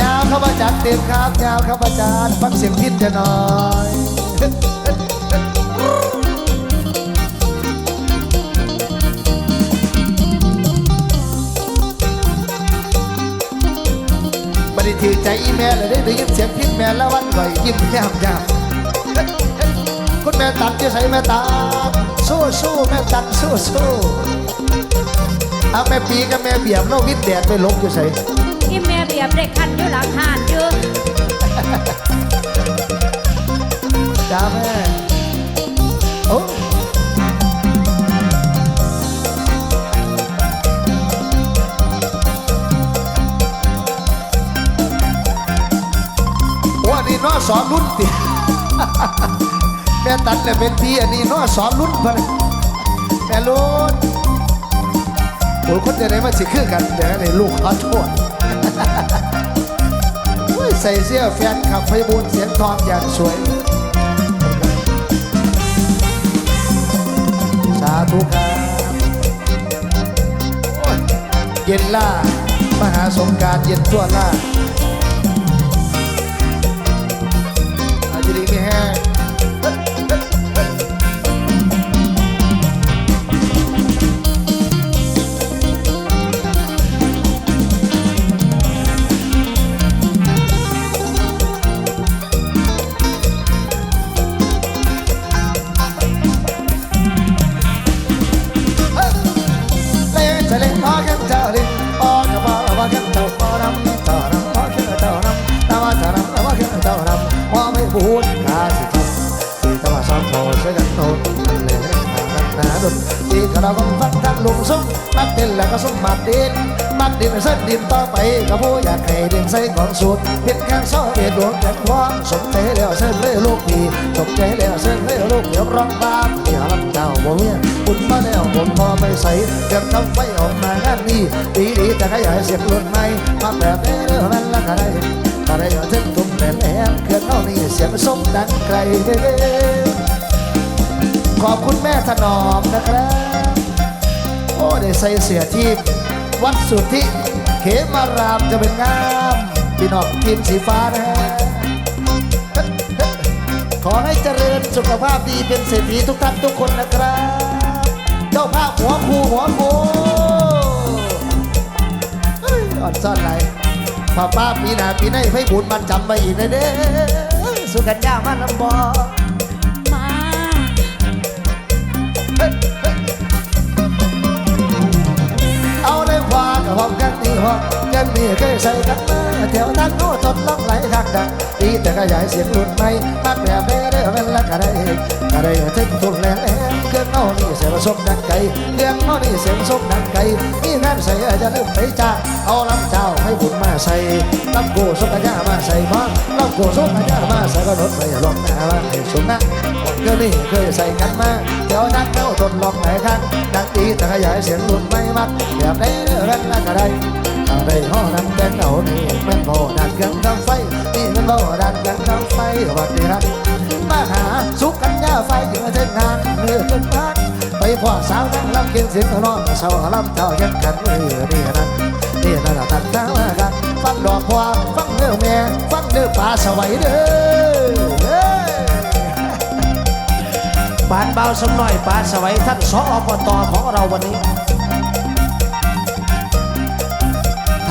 ยาวเข้ามาจัดเต็มครับยาวเข้ามาจัดฟังเสียงพินจะหน่อยบันทีใจอีแม่เลยได้ได้ยินเสียงพินแม่ล้ววันไหวยิ้มแย้มยามคุณแม่ตัดจะใส่แม่ตัดสู้สู้แม่ตัดสู้สู้เอาแม่ปีกับแม่เบียบเราวิดแดดไปลงอยู่ใส่ ที่แม่เบียบได้คันอยู่หลังหานอยู่จ้าแม่โอ้โอ้อันนี้น้อสอนรุ่นติแม่ตัดเลยเป็นพี่อันนี้น้อสอนรุ่นพะแม่รุ่นโอ้ยคนจะไหนมาสิคือกันเดี๋ยวให้ลูกขอโทษ ใส่เสื้อแฟนขับไฟบูนเสียงทองอย่างสวย สาธุครับเย็นล่ามหาสงการเย็นทั่วล่าอาจจะดีไม่แห้ง เราฟังทักลุงซุ้มมักดินแล้วก็ซุ้มมัดดินมัดดินเส้นดินต่อไปกับผู้อยากให้ดินใส่ของสูตรเพียนแข้งซ้อเอ็ดดวงแก้มว่างสมใจแล้วเส้นเลยลูกพี่สมใจแล้วเส้นเลยลูกเดี๋ยวร้องบ้านเดี๋ยวลำเจ้าบ่เมียคุณมาแล้วผมพอไปใส่เก็บทำไฟออกมางานนี้ดีดีแต่ขยายเสียงรุ่นใหม่มาแบบนี้เรื่องนั้นละก็ได้ก็ได้ถึงทุ่มแหลมแหลมเคลื่อนเอานี่เสียงสมดังไกลเด้ ขอบคุณแม่ถนอมนะครับ โอ้ได้ใส่เสียทีมวัดสุทธิเขมารามจะเป็นงามพี่น้องทีมสีฟ้านะฮะขอให้เจริญสุขภาพดีเป็นเศรษฐีทุกท่านทุกคนนะครับ เจ้าภาพหัวคูหัวคเอ้ยอ่อนซ่อนไหลป้าป้าปีหนาปีไหนให้บุญมันจำไว้อีกนะเด้อสุขัญญามันลำบอม ใส่กันมาแถวทางโน้ตดล่องไหลทางดังดีแต่ขยายเสียงรุ่นไม่มากแบบแม่ได้เวลาก็ได้ก็ได้ถึงทุนแรงแรงเครื่องเอานี่เสียงสมดังไก่เครื่องเอานี่เสียงสมดังไก่นี่งานใส่จะเริ่มไปจ้าเอาลำเจ้าให้บุญมาใส่ลำโกสกัญญามาใส่บ้างลำโกสกัญญามาใส่ก็รถไปลงหน้าบ้าให้สมนะเดี๋ยวนี้เคยใส่กันมาเดี๋ยวนักเอาทนลองไหนครั้งดังดีแต่ขยายเสียงรุ่นไม่มักแบบได้เรื่องละก็ได้ อะไรห้อนั้นแดงเอานี่แม่นบ่ดันกันทำไฟนี่แม่นบ่ดันกันทำไฟวัดนี้ครับมาหาสุกัญญาไฟอยู่เส้นงานเมื่อขึ้นบ้านไปพ่อสาวนั่งลำเคียงเสียงร้องเศร้าลำเจ้ายังกันเออนี่นั่นนี่นั่นตัดน้ำกันฟังดอกบัวฟังเนื้อแม่ฟังเนื้อปลาสวัยเด้อเด้านเบาสมหน่อยปานสวัยท่านสอปตของเราวันนี้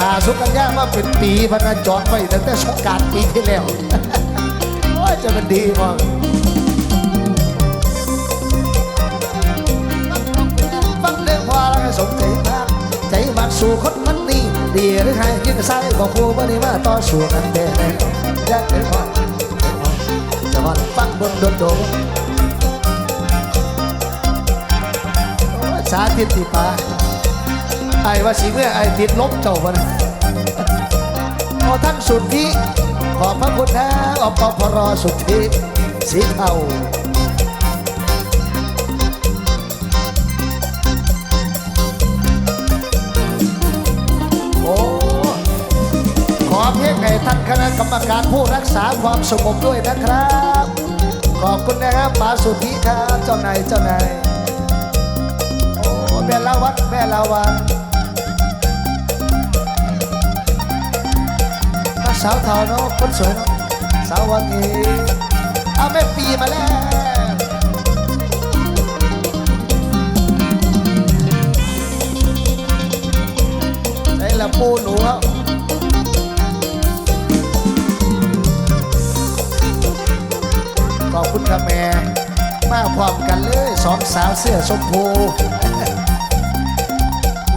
าสุกัญญามาเป็นปีพนันจอดไว้ตั้งแต่สงการปีที่แล้วโอ้จะมันดีมากฟังเรื่องพอแล้วก็สมใจมากใจมากสู่คนมันนี่ดีหรือใครยิ่งซ้ายบอกครูบ่ได้มาต่อสู้กันเด้แน่อยากเป็นพอจะวันฟังบนดนโดนโอ้สาธิตติปาไอ้ว่าสีเมื่อไอ้ติดลบเจ้าวัน โอท่านสุดที่ขอบพระคุณนะอปพรสุทธิสีเทาโอ้ขอเพียงให้ท่านคณะกรรมการผู้รักษาความสงบด้วยนะครับ ขอบคุณนะครับปาสุทธิครับเจ้านายเจ้านายโอ้แม่ละวัดแม่ละวัน สาวเทาเนาะคนสวยเนาะสาววันนี้เอาแม่ปีมาแล้วไหนละปูหนูเขาขอบคุณครับแม่ มาพร้อมกันเลยสองสาวเสื้อชมพู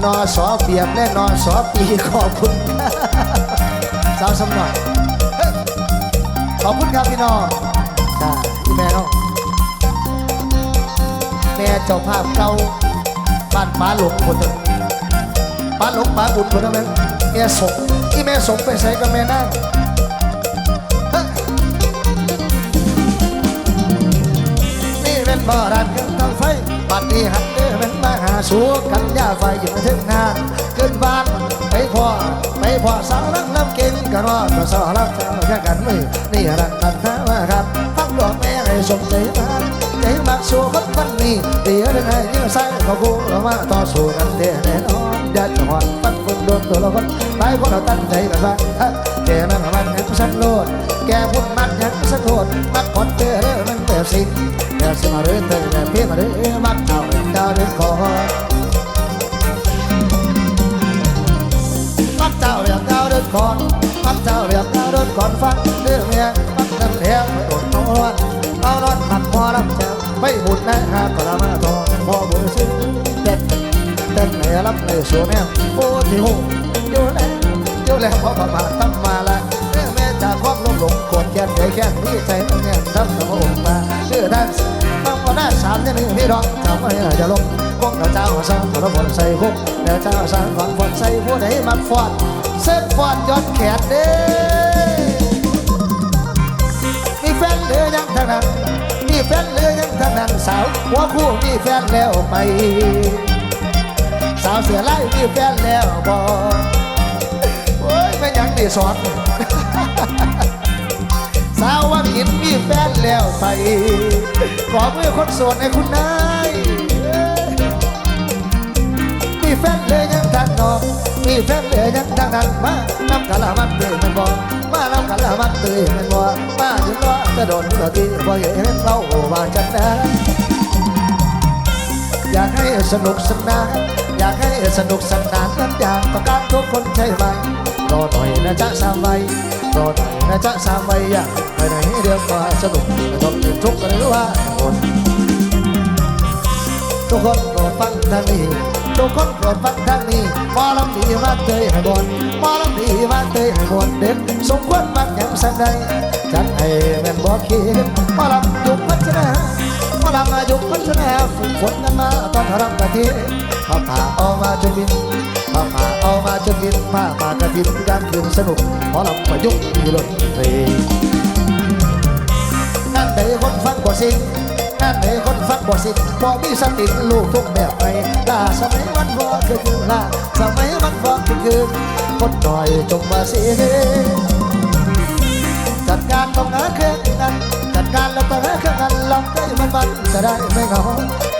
นอสอเปียบและนอสอปีขอบคุณ สาวสำหน่อยขอบคุณครับพี่น้องจ้าพี่แม่เนาะแม่เจ้าภาพเก่าบ้านป้าหลงคนนึงป้าหลงป้าบุญคนนั้นแม่แม่สมที่แม่สมไปใส่กับแม่นั่งเฮ้ยนี่เป็นบ่อร้านเครื่องทางไฟบัดนี้หันเด้อเป็นมา หาสู้กันยาไฟอยู่ในถึงงานเกินบ้านไปพ่อไปพ่อสาวรักน้ำก่งกันว่าก็สาวรักเจ้าแค่กันมือนี่รักกันแท้ว่าครับฟังหลวงแม่ให้สมใจมาใจมักสู้คนวันนี้เดี๋ยวได้ไงยิ่งใส่เขอกูเรามาต่อสู้กันเด้แน่นอนย่าจะหอนฟันฝึกโดนตัวเราคนหลายคนเราตั้งใจกันว่าแกนั่งมันยังสันโลดแกพูดมันยังสันโลดมักคนเด้อเด้องมันแบบสิ้นแกสิมาเรื่อยเด้อเพี้ยมาเรื่อยมักเอา เจ้าเด้อขอมักเจ้าเรียกเจ้าเดินก่อนมักเจ้าเรียกเจ้าเดินก่อนฟังเรื่องเมียมักน้ำเลี้ยงไม่อดนอนเอานอนมักพอรับเจ้าไม่บุญนะฮะก็ละมาทองพอบุญซื้อเด็ดเต้นไหนรับเลยสวยแม่โอ้ที่หูอยู่แล้วอยู่แล้วพอผ่าผ่าตั้งมาละเรื่องแม่จากความลงหลงโกดแค้นใจแค้นพี่ใจมันแน่ทำกับองค์มาเรื่องด้าน หน้าสามเนี่ยนี่พี่ร้องจำไม่จะลงพวกเราเจ้าสร้างขอรับผลใส่คุกแล้วเจ้าสร้างฝันฝนใส่ผู้ใดมักฟอดเส้นฟอดยอนแขนเด้มีแฟนเหลือยังทางนั้นมีแฟนเหลือยังทางนั้นสาวหัวคู่มีแฟนแล้วไหมสาวเสือไล่มีแฟนแล้วบอโอ้ยไม่ยังนี่สอน ห็นมีแฟนแล้วไป ขอมือคนโสดให้คุณนาย มีแฟนเลยยังทางนอกมีแฟนเลยยังทางนั้นมาน้ำกะละมันเตยมันบอกมาน้ำกะละมันเตยมันบอกมาถึงว่าจะโดนตัวที่บ่เห็นเราว่าจันนะอยากให้สนุกสนาน อยากให้สนุกสนานนั้นอย่ากต้องการทุกคนใช่ไหมรอหน่อยนะจ๊ะสามวัยรอหน่อยนะจ๊ะสามวัยอยากไปไหนเดี๋ยวมาสนุกไม่ต้องเป็นทุกข์กันหรือว่าคนทุกคนโปรดฟังทางนี้ทุกคนโปรดฟังทางนี้มอลำดีมาเตยให้บนมอลำดีมาเตยให้บนเด็กสมควรมักอย่างสันใดจัดให้แม่นบอกคิดมอลำยุคพัฒนา ฝึกฝนกันมาตอนทำกะทิผ้าป่าเอามาจนบินผ้าป่าเอามาจนบินผ้าป่ากระทินการคืนสนุกหมอลำประยุกต์อยู่ดนตรีงานใดคนฟังบ่สิ่งงานใดคนฟังบ่สิ่งบ่มีสติลูกทุกแบบไปลาสมัยมันบ่คือคือลาสมัยมันบ่คือคือคนหน่อยจงมาสียจัดการต้องหาเครื่อง กันการแล้วต้องหาเครื่องกันลำได้มันมันจะได้ไม่เหงา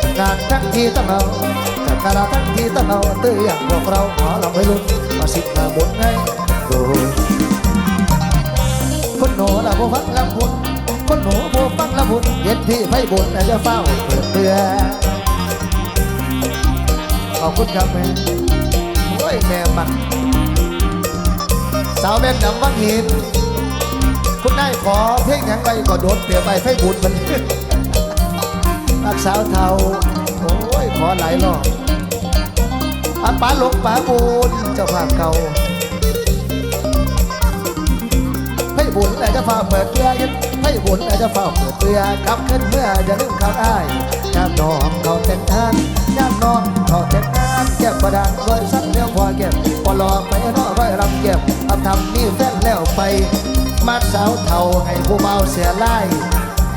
จัดการทั้งทีต้องเอาจัดการทั้งทีต้องเอาตื้ออย่างพวกเราขอเราไม่ลุ้นมาสิมาบุญให้ดูคนหนูละผู้ฟังลำบุญคนหนูผู้ฟังลำบุญเย็นพี่ไฟบุญอาจจะเฝ้าเปิดเตือขอบคุณครับแม่โอ้ยแม่มันสาวแม่นดำวังหิน คุณได้ขอเพลงหยังไปก็โดนเปลี่ยนไปไฟบุญมันรักสาวเทาโอ้ยขอหลายรอบอาป๋าหลงป๋าบุญเจ้าภาพเก่าให้บุญแต่จะฝ่าเปิดเรือ ให้บุญแต่จะเฝ่าเปิดเรือกับขึ้นเมื่อจะลืมเขาได้ยามนองเขาแต่งงานยามนองเขาแต่งงานเก็บประดานรอยสักเลี้ยวพอเก็บพอหลอกไปนอร้อยรำเก็บเอาทำนี่แฟนแล้วไป มัดสาวเท่าให้ผู้เบาเสียไล่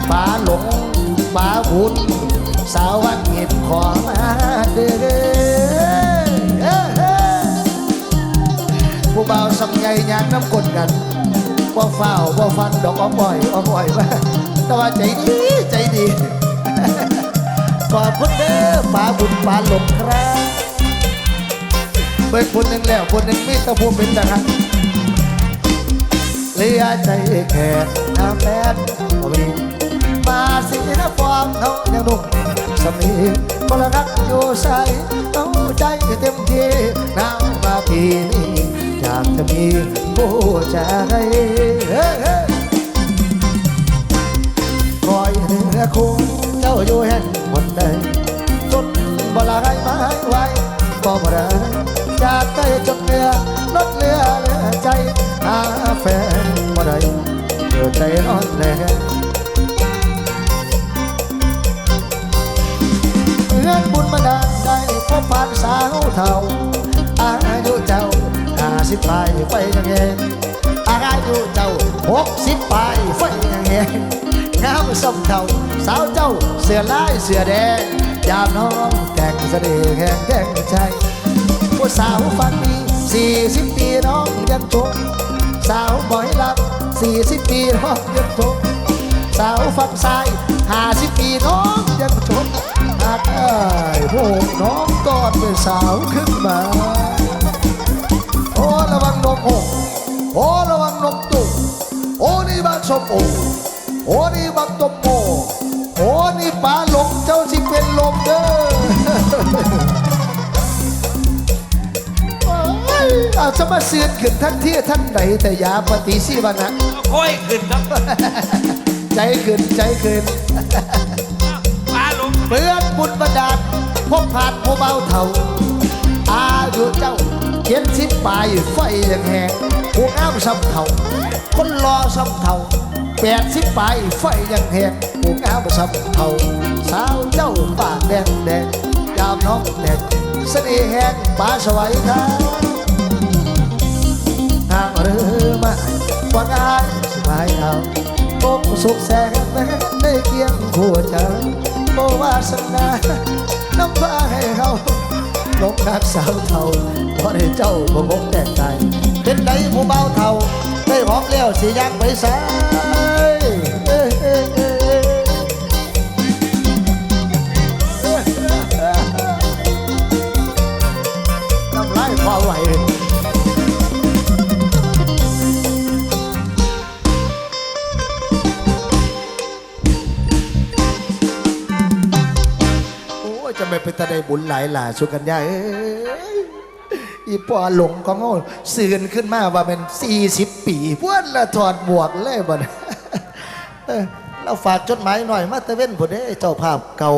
ป๋าหลงป๋าบุญสาววัดเห็นขอมาเด้อผู้เบาสำใหญ่ยางน้ำกลกัน บ่เฝ้าบ่ฟังดอกอ้อมบ่อยอ้อมบ่อยว่าแต่ว่าใจดีใจดีขอบคุณเด้อป๋าบุญป๋าหลงครับเบิกคนหนึ่งแล้วคนหนึ่งมีแตะพูเป็นทหารเลือใจแค่น้ำแป้นบ่มีมาสีน้ำฟอมเขาอยังนุ่มสมีบลรักอยู่ใส่เอาใจเต็มที่น้ำมาปีนี้ อยากจะมีผู้ใจคอยเหนือคุ้งเจ้าอยู่แห่งหนใดจนบ่ลายไม้ไว้ก็บ่ได้จากใจจนเหลือลดเหลือเหลือใจหาแฟนบ่ได้เกิดใจนอนแลเงื่อนบุญมาดาลได้พบผ่านสาวเท่า ปลายไฟยังเงอายุเจ้าหกสิบปลายไฟยังเงงามสมเท่าสาวเจ้าเสือลายเสือแดงยามน้องแก่งเสน่ห์แห่งแก่งใจผู้สาวฟันมีสี่สิบปีน้องยังชมสาวบ่อยลับสี่สิบปีน้องยังชมสาวฟังซ้ายห้าสิบปีน้องยังชมหากเอ้พวกน้องกอดเป็นสาวขึ้นมา งนมหกโอ้ระวังนมตุ่มโอ้นี่บักสมโอโอ้นี่บักตมโมโอ้นี่ปลาหลงเจ้าสิเป็นลมเด้อโอ้ยอาจจะมาเสือนขึ้นทั้งที่ทั้งใดแต่อยาปฏิสีวนะค่อยขึ้นครับใจขึ้นใจขึ้นปลาลงเพื่อนบุญบันดาลพบผ่านผู้เบาเท่าอายุเจ้า เขียนสิบปลายไฟยังแหงผู้งามซ้ำเท่าคนรอซ้ำเท่าแปดสิบปลายไฟยังแหงผู้งามซ้ำเท่าสาวเจ้าปากแดงแดงยามน้องแดงเสน่ห์แหงป่าสวัยครับทางเรือมาวันอายสบายเอาโอ้สุขแสนแม้ได้เคียงคู่เธอโอ้วาสนาน้ำฟ้าให้เขา ลงนักสาวเทาพอได้เจ้าบ่งกแต่ใจเป็นไดผู้เบาเทาได้หอมแล้วสิยักไปสาย จะไม่เป็นตะได้บุญหลายหล่าสุกัญญาเอ้ยอีปอหลงของเขาเสื่อนขึ้นมาว่าเป็นสี่สิบปีพวนละถอดบวกเลยบ่นเออเราฝากจดหมายหน่อยมาตะเว้นผมได้เจ้าภาพเก่า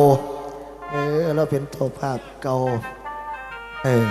เออ เราเป็นเจ้าภาพเก่า เออ